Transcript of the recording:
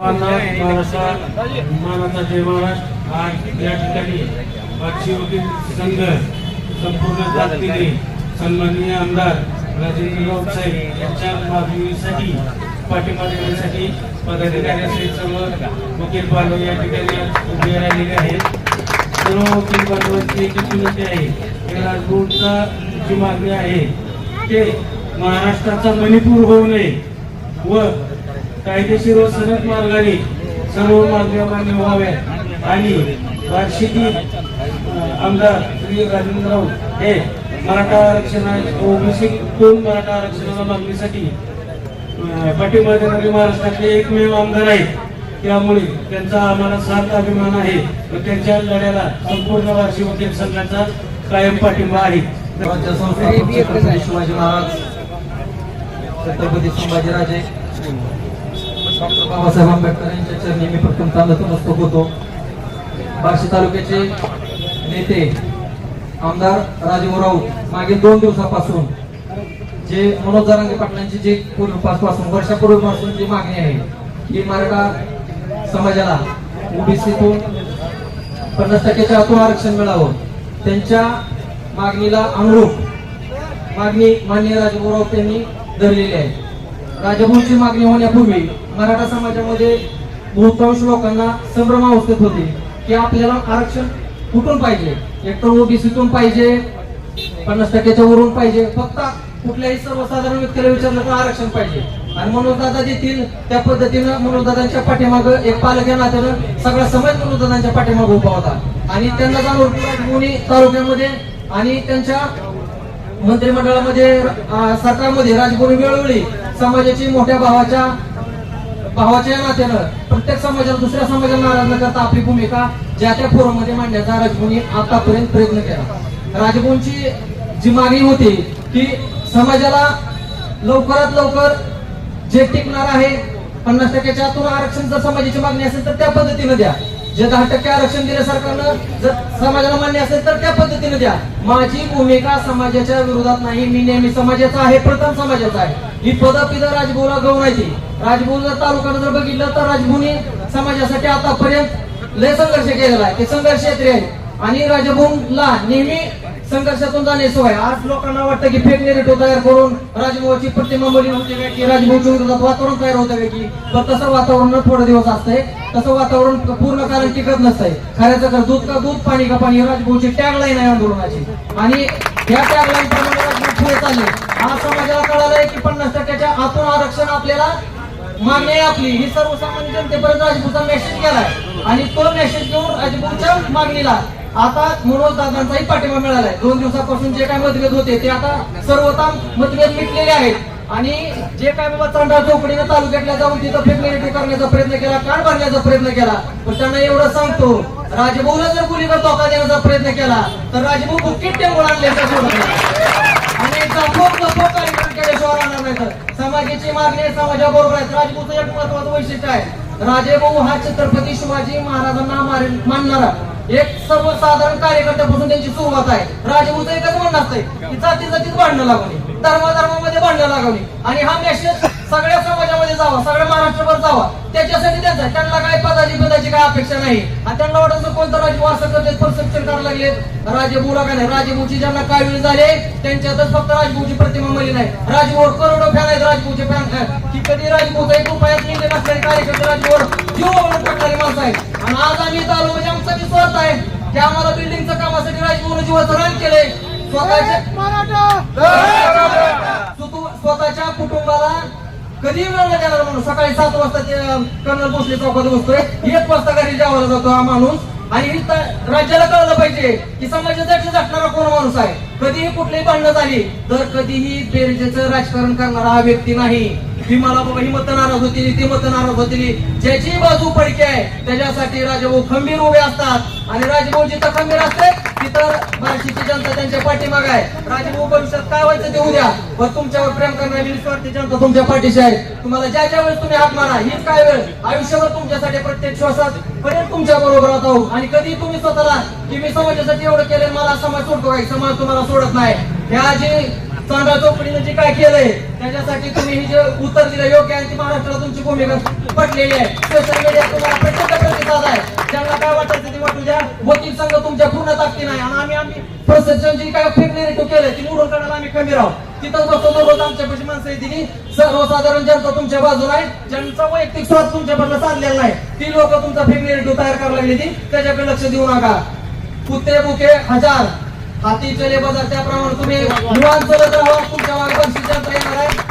महाराष्ट्र मानाचा जय महाराष्ट्र आज या ठिकाणी वाक्षी वकील संघ संपूर्ण जातीने सन्माननीय आमदार राजेंद्र राऊत साहेब यांच्या मागणीसाठी पाठिंबा देण्यासाठी पदाधिकारी असेल सर्व वकील बांधव या ठिकाणी उभे राहिलेले आहेत सर्व वकील बांधवांची एक विनंती आहे की राजभवनचा जी मागणी आहे ते महाराष्ट्राचा मणिपूर होऊ नये व कायदेशीर व सनद मार्गाने सर्व मागण्या मान्य व्हाव्या आणि वार्षिकी आमदार श्री राजेंद्र राऊत हे मराठा आरक्षणा ओबीसी दोन मराठा आरक्षणाच्या मागणीसाठी पाठिंबा देणारे महाराष्ट्रातले एकमेव आमदार आहेत. त्यामुळे त्यांचा आम्हाला सार्थ अभिमान आहे व त्यांच्या लढ्याला संपूर्ण वार्षिक वकील संघाचा कायम पाठिंबा आहे. शिवाजी महाराज छत्रपती संभाजीराजे डॉक्टर बाबासाहेब आंबेडकर यांच्या चरणी मी प्रथमतः नतमस्तक होतो. बार्शी तालुक्याचे नेते आमदार राजीव राऊत मागील दोन दिवसापासून जे मनोज जरांगे पाटलांची जी पूर्वीपासून वर्षापूर्वीपासून जी मागणी आहे की मराठा समाजाला ओबीसीतून पन्नास टक्क्याच्या आतून आरक्षण मिळावं त्यांच्या मागणीला अनुरूप मागणी माननीय राजभाऊ राऊत यांनी धरलेली आहे. राजभूंची मागणी होण्यापूर्वी मराठा समाजामध्ये बहुतांश लोकांना संभ्रम अवस्थेत होते की आपल्याला आरक्षण कुठून पाहिजे? एक तर ओबीसीतून पाहिजे पन्नास टक्क्याच्या वरून पाहिजे फक्त कुठल्याही सर्वसाधारण व्यक्तीला विचारलं तर आरक्षण पाहिजे. आणि मनोजदादा देतील त्या पद्धतीनं मनोजदादांच्या पाठीमाग एक पालक या नात्यानं सगळा समाज मनोजदादांच्या पाठीमाग उभा होता. आणि त्यांना जाणून तालुक्यामध्ये आणि त्यांच्या मंत्रिमंडळामध्ये सरकारमध्ये राजभुवनी मिळवली. समाजाची मोठ्या भावाच्या भावाच्या नात्यानं प्रत्येक समाजाला दुसऱ्या समाजाला नाराज न करता आपली भूमिका ज्या त्या फोरममध्ये मांडण्याचा राजभूनी आतापर्यंत प्रयत्न केला. राजभूनची जी मागणी होती की समाजाला लवकरात लवकर जे टिकणार आहे पन्नास टक्क्याच्या आतून आरक्षण जर समाजाची मागणी असेल तर त्या पद्धतीनं द्या. जे दहा टक्के आरक्षण दिले सरकारनं जर समाजाला मान्य असेल तर त्या पद्धतीने द्या. माझी भूमिका समाजाच्या विरोधात नाही मी नेहमी समाजाचा आहे प्रथम समाजाचा आहे. ही पद पिद राजभूला गौ नाही जर जर बघितलं तर राजभूने समाजासाठी आतापर्यंत लय संघर्ष केलेला आहे. ते संघर्ष क्षेत्री आहे. आणि राजभूमला नेहमी संघर्षातून जाण्याची सोय आज लोकांना वाटतं की फेक नेरेटिव्ह तयार करून राजभाऊची प्रतिमा बली होते काय की राजभूची विरोधात वातावरण तयार होतं काय की पण तसं वातावरण थोडे दिवस असतंय. तसं वातावरण पूर्ण कारण टिकत नसतंय. खऱ्याचं खरं दूध का दूध पाणी का पाणी राजभूची टॅगलाईन आहे आंदोलनाची. आणि या टॅगलाईन प्रमाणे पुढे चालली आज समाजाला कळालंय की पन्नास टक्क्याच्या आतून आरक्षण आपल्याला मान्य आहे आपली. ही सर्वसामान्य जनतेपर्यंत राजभूचा मेसेज गेलाय. आणि तो मेसेज घेऊन राजभूच्या मागणीला आता मनोज दादांचाही पाठिंबा मिळालाय. दोन दिवसापासून जे काय मतभेद होते ते आता सर्वता मतभेद मिटलेले आहेत. आणि जे काय बाबा चांडा चौकडीने तालुक्यातल्या जाऊन तिथं फेक करण्याचा प्रयत्न केला कान भरण्याचा प्रयत्न केला पण त्यांना एवढं सांगतो राजभाऊला जर कुणीकडे धोका देण्याचा प्रयत्न केला तर राजभाऊ बुक्कीट टेंबून आणल्याचा सोडत एकदा आणि गप्पोक गप्पोक कार्यक्रम केल्याशिवाय राहणार नाही तर. समाजाची मागणी समाजाबरोबर आहे. राजभूचं एक महत्वाचं वैशिष्ट्य आहे. राजेभाऊ हा छत्रपती शिवाजी महाराजांना मानणारा. एक सर्वसाधारण कार्यकर्त्यापासून त्यांची सुरुवात आहे. राजभूचं एकच म्हणणं असतंय की जाती जातीत भांडणं लागवणे धर्माधर्मामध्ये भांडणं लागवणे आणि हा मेसेज सगळ्या समाजामध्ये जावा सगळ्या महाराष्ट्रभर जावा. त्याच्यासाठी त्यांचा. त्यांना काय पदाची पदाची काय अपेक्षा नाही. आणि त्यांना वाटत कोणतं राजभू असं करते परसेप्शन करायला लागलेत. राजभूला काय नाही राजभूची ज्यांना काय वेळ झाले त्यांच्यातच फक्त राजभूची प्रतिमा मिळली नाही राजभूवर करोडो फॅन आहेत राजभूचे फॅन. की कधी राजभूचा एक रुपयात निघले नसणारे कार्यकर्ते राजभूवर जीव टाकणारे माणसं आहेत. आणि आज आम्ही आलो म्हणजे आमचा विश्वास आहे की आम्हाला बिल्डिंगचं कामासाठी राजभूवर जीवाचं रान केले स्वतःच्या स्वतः- स्वतःच्या कुटुंबाला कधी वेळ नाही म्हणून. सकाळी सात वाजता ते कर्नल भोसले चौकात बसतोय. एक वाजता घरी जेवायला जातो हा माणूस. आणि राज्याला कळलं पाहिजे की समाजासाठी झटणारा कोण माणूस आहे? कधीही कुठलीही भांडणं झाली तर कधीही बेरजेचं राजकारण करणारा हा व्यक्ती नाही. ही मला बाबा ही मत नाराज होती ती मत नाराज होती ज्याची बाजू पडकी आहे त्याच्यासाठी राजाभाऊ खंबीर उभे असतात. आणि राजभाऊ जिथं खंबीर असते. इतर बार्शीची जनता त्यांच्या पाठीमाग आहे. राजभाऊ भविष्यात काय व्हायचं ते उद्या. पण तुमच्यावर प्रेम करणारी निस्वार्थी जनता तुमच्या पाठीशी आहे. तुम्हाला ज्या ज्या वेळेस तुम्ही हात मारा हीच काय वेळ. आयुष्यभर तुमच्यासाठी प्रत्येक श्वासात पर्यंत तुमच्या बरोबर राहतो आणि कधी तुम्ही स्वतःला की मी समाजासाठी एवढं केलं मला समाज सोडतो काय समाज तुम्हाला सोडत नाही. ह्या जे चांदा चौकडी म्हणजे काय केलंय? त्याच्यासाठी तुम्ही ही जे उत्तर दिलं योग्य आहे ती महाराष्ट्राला तुमची भूमिका पटलेली आहे. सोशल मीडिया तुम्हाला प्रचंड प्रतिसाद आहे. त्यांना काय वाटायचं ते वाटू द्या. वकील संघ तुमच्या पूर्ण ताकदी नाही आणि आम्ही आम्ही प्रशासन जी काय फेक नेरेटिव्ह केलंय ती निवडून काढायला आम्ही कमी राहू. तिथं बसतो दररोज आमच्यापाशी माणसं येते की सर्वसाधारण जनता तुमच्या बाजूला आहे. ज्यांचा वैयक्तिक स्वार्थ तुमच्याकडनं चाललेला नाही. ती लोक तुमचा फेक नेरेटिव्ह तयार करायला लागली ती. त्याच्याकडे लक्ष देऊ नका. कुत्ते बुके हजार. हाती चले बाजार त्याप्रमाणे तुम्ही निवांत चलत राहा तुमच्या मागे बक्षीस येणार आहे.